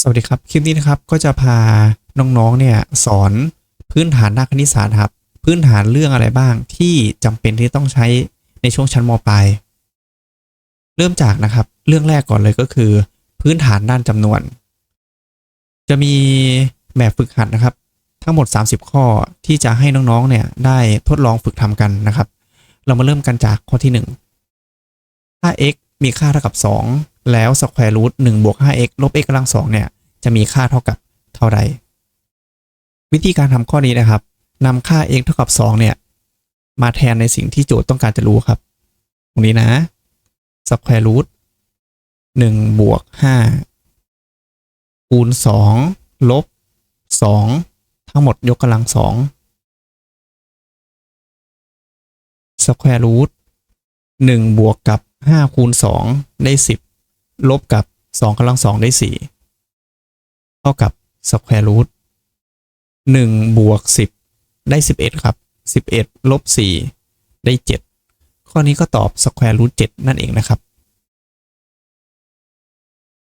สวัสดีครับ คลิปนี้นะครับก็จะพาน้องๆเนี่ยสอนพื้นฐานด้านคณิตศาสตร์ครับ พื้นฐานเรื่องอะไรบ้างที่จำเป็นที่ต้องใช้ในช่วงชั้นมปลายเริ่มจากนะครับ เรื่องแรกก่อนเลยก็คือ พื้นฐานด้านจำนวน จะมีแบบฝึกหัดนะครับ ทั้งหมด 30 ข้อที่จะให้น้องๆเนี่ยได้ทดลองฝึกทำกันนะครับ เรามาเริ่มกันจากข้อที่ 1 ถ้า x มีค่าเท่ากับ 2 แล้ว square root 1บวก 5x ลบ x กำลัง2เนี่ย จะมีค่าเท่ากับเท่าใดวิธีการทำข้อนี้นะครับนำค่า x เท่ากับ 2 เนี่ย มาแทนในสิ่งที่โจทย์ต้องการจะรู้ครับ ตรงนี้นะ square root 1บวก5คูณ2ลบ2ทั้งหมดยกกำลัง2 square root 1บวกกับ5คูณ2ได้10 ลบกับ2กำลัง2ได้ 4 เท่ากับสแควร์รูท1บวก 10 ได้ 11 ครับ 11 ลบ 4 ได้ 7 ข้อนี้ก็ตอบสแควร์รูท7นั่นเองนะครับ